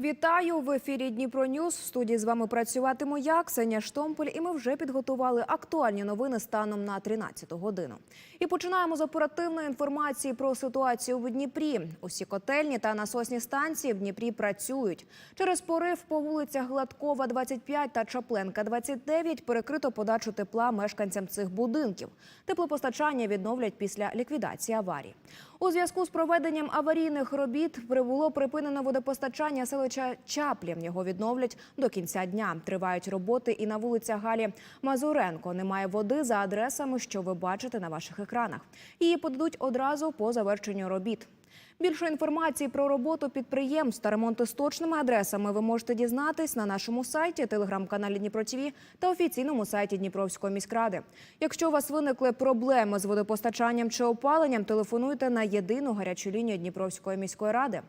Вітаю в ефірі Дніпро Ньюс. В студії з вами працюватиму я, Ксенія Штомполь, і ми вже підготували актуальні новини станом на 13 годину. І починаємо з оперативної інформації про ситуацію в Дніпрі. Усі котельні та насосні станції в Дніпрі працюють. Через порив по вулицях Гладкова, 25 та Чапленка, 29 перекрито подачу тепла мешканцям цих будинків. Теплопостачання відновлять після ліквідації аварії. У зв'язку з проведенням аварійних робіт прибуло припинено водопостачання селища Чаплі. Його відновлять до кінця дня. Тривають роботи і на вулицях Галі Мазуренко. Немає води за адресами, що ви бачите на ваших екранах. Її подадуть одразу по завершенню робіт. Більше інформації про роботу підприємств та ремонти з точними адресами ви можете дізнатись на нашому сайті, телеграм-каналі Дніпро ТВ та офіційному сайті Дніпровської міськради. Якщо у вас виникли проблеми з водопостачанням чи опаленням, телефонуйте на єдину гарячу лінію Дніпровської міської ради.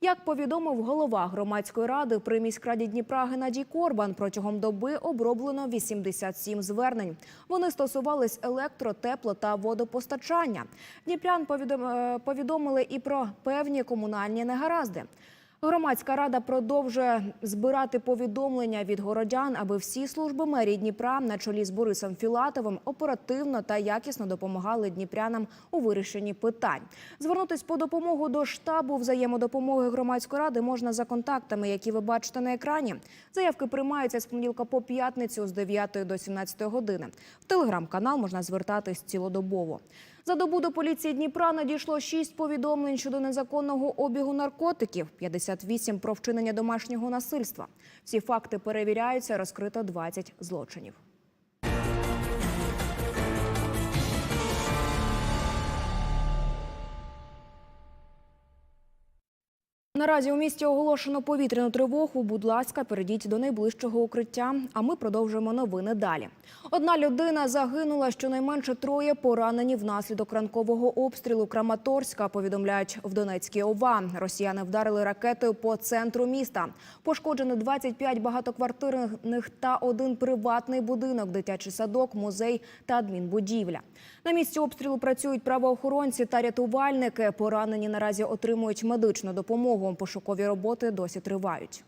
Як повідомив голова громадської ради при міськраді Дніпра Геннадій Корбан, протягом доби оброблено 87 звернень. Вони стосувались електро, тепло та водопостачання. Дніпрян е, повідомили і про певні комунальні негаразди. Громадська рада продовжує збирати повідомлення від городян, аби всі служби мерії Дніпра на чолі з Борисом Філатовим оперативно та якісно допомагали дніпрянам у вирішенні питань. Звернутись по допомогу до штабу взаємодопомоги громадської ради можна за контактами, які ви бачите на екрані. Заявки приймаються з понеділка по п'ятницю з 9 до 17 години. В телеграм-канал можна звертатись цілодобово. За добу до поліції Дніпра надійшло 6 повідомлень щодо незаконного обігу наркотиків, 58 про вчинення домашнього насильства. Всі факти перевіряються, розкрито 20 злочинів. Наразі у місті оголошено повітряну тривогу. Будь ласка, перейдіть до найближчого укриття. А ми продовжуємо новини далі. Одна людина загинула, щонайменше троє поранені внаслідок ранкового обстрілу Краматорська. Повідомляють в Донецькій ОВА. Росіяни вдарили ракетою по центру міста. Пошкоджено 25 багатоквартирних та один приватний будинок, дитячий садок, музей та адмінбудівля. На місці обстрілу працюють правоохоронці та рятувальники. Поранені наразі отримують медичну допомогу. Пошукові роботи досі тривають.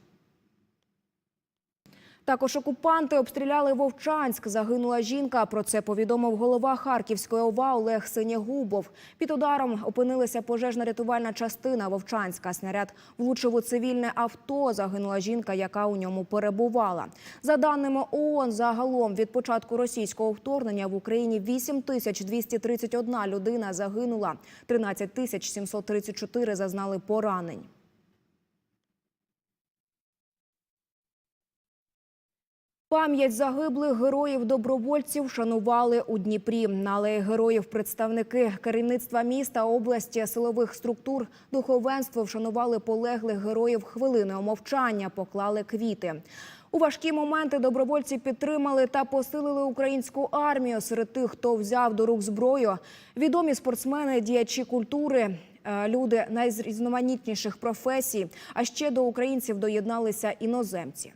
Також окупанти обстріляли Вовчанськ. Загинула жінка. Про це повідомив голова Харківської ОВА Олег Синягубов. Під ударом опинилася пожежна рятувальна частина Вовчанська. Снаряд влучив у цивільне авто. Загинула жінка, яка у ньому перебувала. За даними ООН, загалом від початку російського вторгнення в Україні 8 тисяч 231 людина загинула. 13 тисяч 734 зазнали поранень. Пам'ять загиблих героїв-добровольців шанували у Дніпрі. На алеї героїв представники керівництва міста, області, силових структур, духовенство вшанували полеглих героїв хвилиною мовчання, поклали квіти. У важкі моменти добровольці підтримали та посилили українську армію. Серед тих, хто взяв до рук зброю, відомі спортсмени, діячі культури, е, люди найрізноманітніших професій. А ще до українців доєдналися іноземці.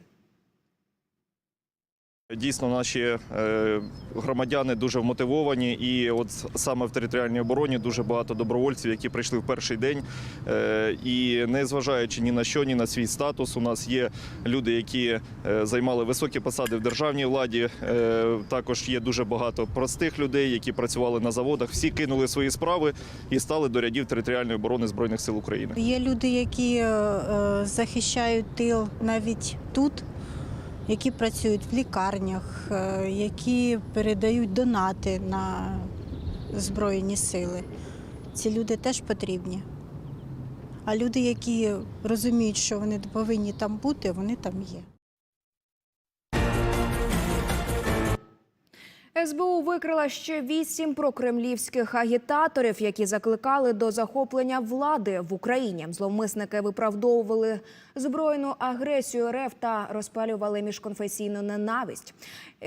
Дійсно, наші е, громадяни дуже вмотивовані, і от саме в територіальній обороні дуже багато добровольців, які прийшли в перший день. Е, і не зважаючи ні на що, ні на свій статус, у нас є люди, які е, займали високі посади в державній владі. Також є дуже багато простих людей, які працювали на заводах. Всі кинули свої справи і стали до рядів територіальної оборони збройних сил України. Є люди, які захищають тил навіть тут, які працюють в лікарнях, е, які передають донати на Збройні сили. Ці люди теж потрібні. А люди, які розуміють, що вони повинні там бути, вони там є. СБУ викрила ще вісім прокремлівських агітаторів, які закликали до захоплення влади в Україні. Зловмисники виправдовували збройну агресію РФ та розпалювали міжконфесійну ненависть.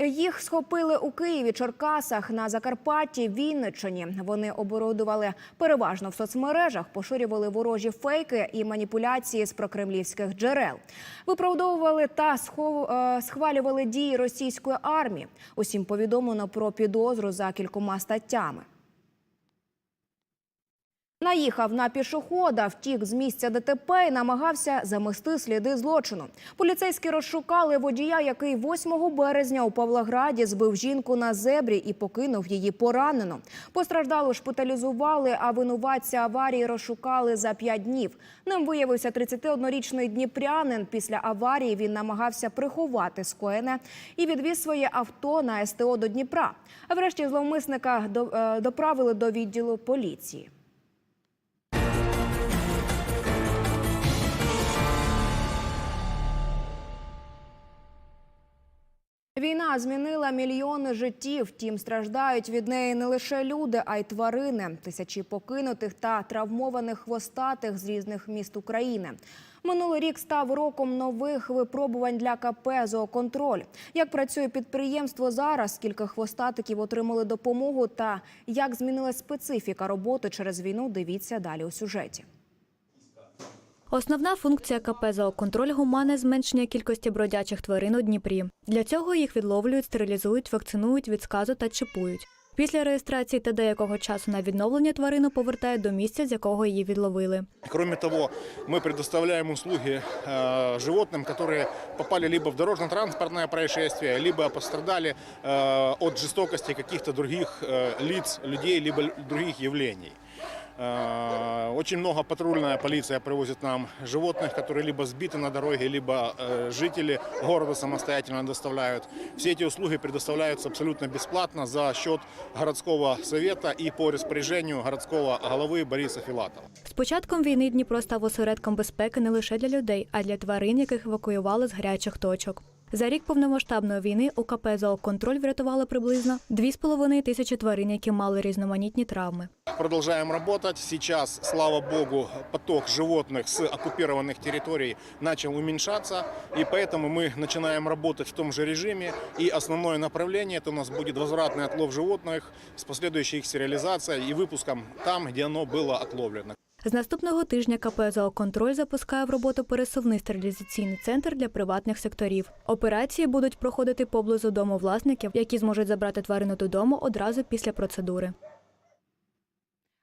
Їх схопили у Києві, Черкасах, на Закарпатті, Вінниччині. Вони оборудували переважно в соцмережах, поширювали ворожі фейки і маніпуляції з прокремлівських джерел. Виправдовували та е, схвалювали дії російської армії. Усім повідомлено про підозру за кількома статтями. Наїхав на пішохода, втік з місця ДТП і намагався замести сліди злочину. Поліцейські розшукали водія, який 8 березня у Павлограді збив жінку на зебрі і покинув її поранену. Постраждалу шпиталізували, а винуватця аварії розшукали за 5 днів. Ним виявився 31-річний дніпрянин. Після аварії він намагався приховати скоєне і відвіз своє авто на СТО до Дніпра. А врешті зловмисника е, доправили до відділу поліції. Війна змінила мільйони життів. Втім, страждають від неї не лише люди, а й тварини. Тисячі покинутих та травмованих хвостатих з різних міст України. Минулий рік став роком нових випробувань для КП «Зооконтроль». Як працює підприємство зараз, скільки хвостатиків отримали допомогу та як змінилась специфіка роботи через війну, дивіться далі у сюжеті. Основна функція КП «Зооконтроль» – гуманне зменшення кількості бродячих тварин у Дніпрі. Для цього їх відловлюють, стерилізують, вакцинують від сказу та чіпують. Після реєстрації та деякого часу на відновлення тварину повертають до місця, з якого її відловили. Кроме того, мы предоставляем услуги э, животным, которые попали либо в дорожно-транспортное происшествие, либо пострадали э, от жестокости каких-то других э, лиц, людей, либо л- других явлений. Э, Очень много патрульная полиция привозит нам животных, которые либо сбиты на дороге, либо э, жители города самостоятельно доставляют. Все эти услуги предоставляются абсолютно бесплатно за счет городского совета и по распоряжению городского головы Бориса Филатова. З початком війни Дніпро став осередком безпеки не лише для людей, а й для тварин, яких евакуювали з гарячих точок. За рік повномасштабної війни у КП «Зооконтроль» врятували приблизно 2,5 тисячі тварин, які мали різноманітні травми. Продолжаем работать. Сейчас, слава богу, поток животных с оккупированных территорий начал уменьшаться, и поэтому мы начинаем работать в том же режиме. И основное направление это у нас будет возвратный отлов животных с последующей их стерилизацией и выпуском там, где оно было отловлено. З наступного тижня КП «Зооконтроль» запускає в роботу пересувний стерилізаційний центр для приватних секторів. Операції будуть проходити поблизу дому власників, які зможуть забрати тварину додому одразу після процедури.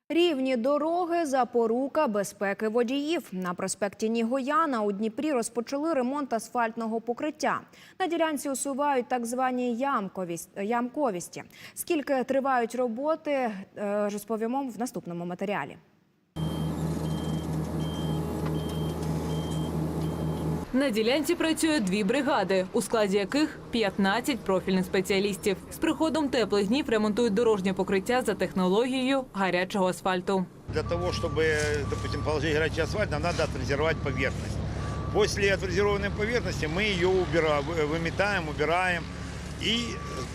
Рівні дороги запорука безпеки водіїв. На проспекті Нігояна у Дніпрі розпочали ремонт асфальтного покриття. На ділянці усувають так звані ямковісті. Скільки тривають роботи, е, розповімо в наступному матеріалі. На ділянці працює дві бригади, у складі яких 15 профільних спеціалістів. З приходом теплих днів ремонтують дорожнє покриття за технологією гарячого асфальту. Для того, чтобы, допустим, положить горячий асфальт, нам надо отфрезеровать поверхность. После отфрезерованной поверхности мы ее убираем, вы- выметаем, убираем. И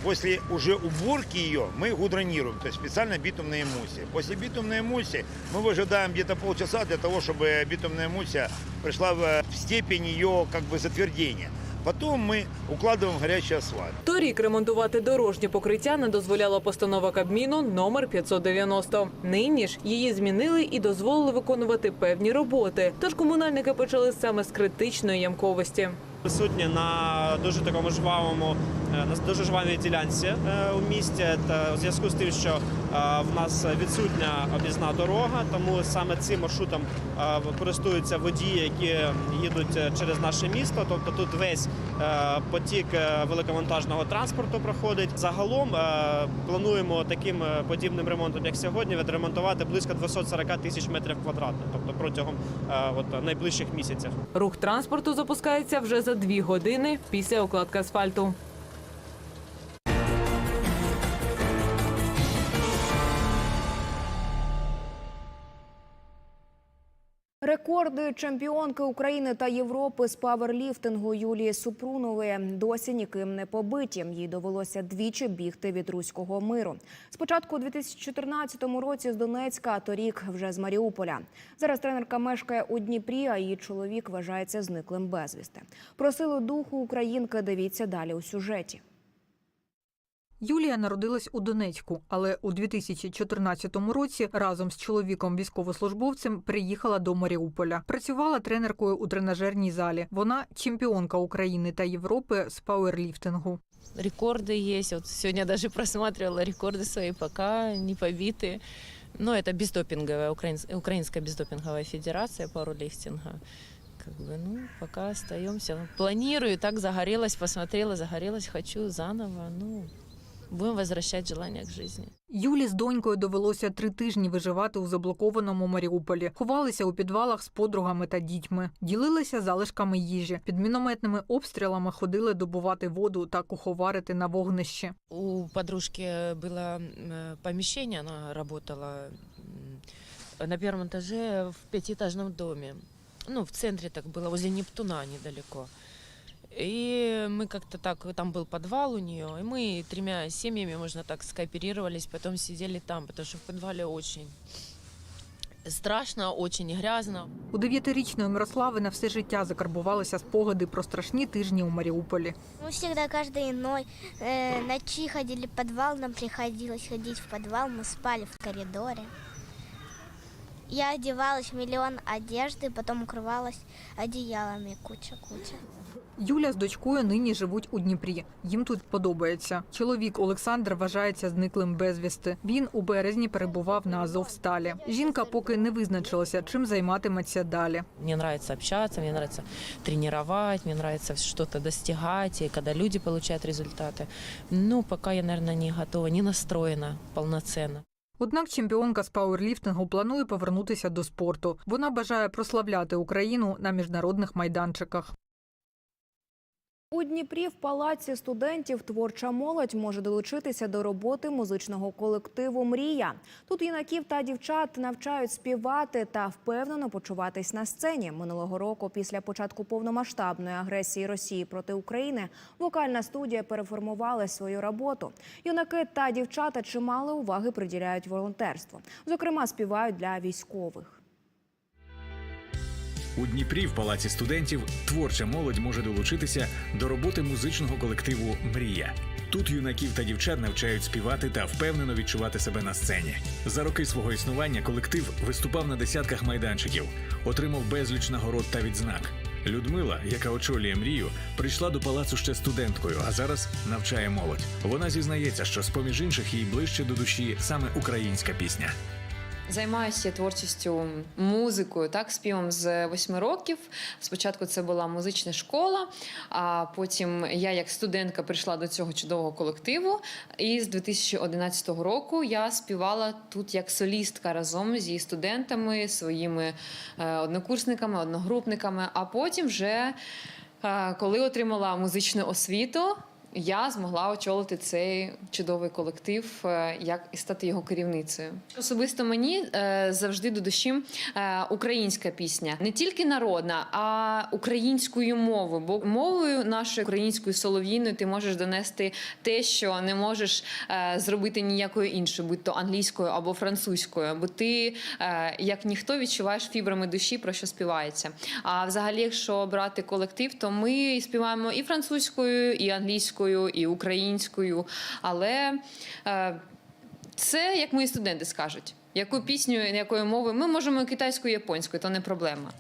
после уже уборки ее мы гудронируем, то есть специально битумная эмульсия. После битумной эмульсии мы выжидаем где-то полчаса для того, чтобы битумная эмульсия пришла в в степень ее как бы затвердения. Потом мы укладываем горячий асфальт. Торік ремонтувати дорожнє покриття не дозволяла постанова Кабміну номер 590. Нині ж її змінили і дозволили виконувати певні роботи. Тож комунальники почали саме з критичної ямковості. Присутні на дуже такому жвавому, е, на дуже жвавій ділянці е, у місті. Та у зв'язку з тим, що е, в нас відсутня об'їзна дорога, тому саме цим маршрутом користуються водії, які їдуть через наше місто. Тобто тут весь потік великовантажного транспорту проходить. Загалом плануємо таким подібним ремонтом, як сьогодні, відремонтувати близько 240 тисяч метрів квадратних, тобто протягом от, найближчих місяців. Рух транспорту запускається вже за дві години після укладки асфальту. Рекорди чемпіонки України та Європи з паверліфтингу Юлії Супрунової досі ніким не побиті. Їй довелося двічі бігти від руського миру. Спочатку у 2014 році з Донецька, а торік вже з Маріуполя. Зараз тренерка мешкає у Дніпрі, а її чоловік вважається зниклим безвісти. Про силу духу українки дивіться далі у сюжеті. Юлія народилась у Донецьку, але у 2014 році разом з чоловіком військовослужбовцем приїхала до Маріуполя. Працювала тренеркою у тренажерній залі. Вона чемпіонка України та Європи з пауерліфтингу. рекорды есть. Вот сегодня даже просматривала рекорды свои, пока не побиты. Ну, это бездопинговая, украинс- Украинская бездопинговая федерация пауэрлифтинга. Как бы, ну, пока остаемся. Планирую, так загорелась, посмотрела, загорелась, хочу заново. Ну, будем возвращать желание к жизни. Юлі з донькою довелося три тижні виживати у заблокованому Маріуполі. Ховалися у підвалах з подругами та дітьми, ділилися залишками їжі. Під мінометними обстрілами ходили добувати воду та куховарити на вогнищі. У подружки было м, э, помещение, она работала м, на первом этаже в пятиэтажном доме. Ну, в центре так было, возле Нептуна недалеко. И мы как-то так, там был подвал у нее, и мы тремя семьями, можно так, скооперировались, потом сидели там, потому что в подвале очень страшно, очень грязно. У дев'ятирічної Мирослави на все життя закарбувалися спогади про страшні тижні у Маріуполі. Мы всегда каждой ной, э, ночи ходили в подвал, нам приходилось ходить в подвал, мы спали в коридоре. Я одевалась в миллион одежды, потом укрывалась одеялами куча-куча. Юля з дочкою нині живуть у Дніпрі. Їм тут подобається. Чоловік Олександр вважається зниклим безвісти. Він у березні перебував на Азовсталі. Жінка поки не визначилася, чим займатиметься далі. Мне нравится общаться, мне нравится тренировать, мне нравится что-то достигать, и люди получают результаты. Ну, пока я, наверное, не готова, не настроена полноценно. Однак чемпіонка з пауерліфтингу планує повернутися до спорту. Вона бажає прославляти Україну на міжнародних майданчиках. У Дніпрі в палаці студентів творча молодь може долучитися до роботи музичного колективу Мрія. Тут юнаків та дівчат навчають співати та впевнено почуватись на сцені. Минулого року, після початку повномасштабної агресії Росії проти України, вокальна студія переформувала свою роботу. Юнаки та дівчата чимало уваги приділяють волонтерству. Зокрема, співають для військових. У Дніпрі в палаці студентів творча молодь може долучитися до роботи музичного колективу Мрія. Тут юнаків та дівчат навчають співати та впевнено відчувати себе на сцені. За роки свого існування колектив виступав на десятках майданчиків, отримав безліч нагород та відзнак. Людмила, яка очолює мрію, прийшла до палацу ще студенткою, а зараз навчає молодь. Вона зізнається, що з поміж інших їй ближче до душі саме українська пісня. Займаюся творчістю музикою, так, співом з восьми років. Спочатку це була музична школа, а потім я, як студентка, прийшла до цього чудового колективу. І з 2011 року я співала тут як солістка разом зі студентами, своїми е, однокурсниками, одногрупниками. А потім, вже е, коли отримала музичну освіту, я змогла очолити цей чудовий колектив, е, як і стати його керівницею. Особисто мені е, завжди до душі е, українська пісня, не тільки народна, а українською мовою. Бо мовою нашою українською солов'їною ти можеш донести те, що не можеш зробити ніякою іншою, будь то англійською або французькою. Бо ти, як ніхто, відчуваєш фібрами душі, про що співається. А взагалі, якщо брати колектив, то ми співаємо і французькою, і англійською, і українською. Але е, це як мої студенти скажуть. Яку пісню, якою мовою ми можемо китайською, японською, то не проблема.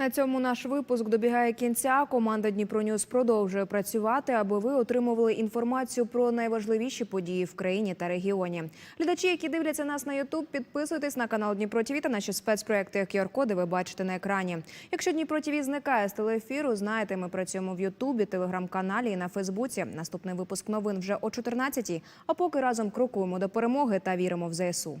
На цьому наш випуск добігає кінця. Команда Дніпро Ньюс продовжує працювати, аби ви отримували інформацію про найважливіші події в країні та регіоні. Глядачі, які дивляться нас на Ютуб, підписуйтесь на канал Дніпро ТВ та наші спецпроекти QR-коди ви бачите на екрані. Якщо Дніпро ТВ зникає з телеефіру, знаєте, ми працюємо в Ютубі, телеграм-каналі і на Фейсбуці. Наступний випуск новин вже о 14-й. А поки разом крокуємо до перемоги та віримо в ЗСУ.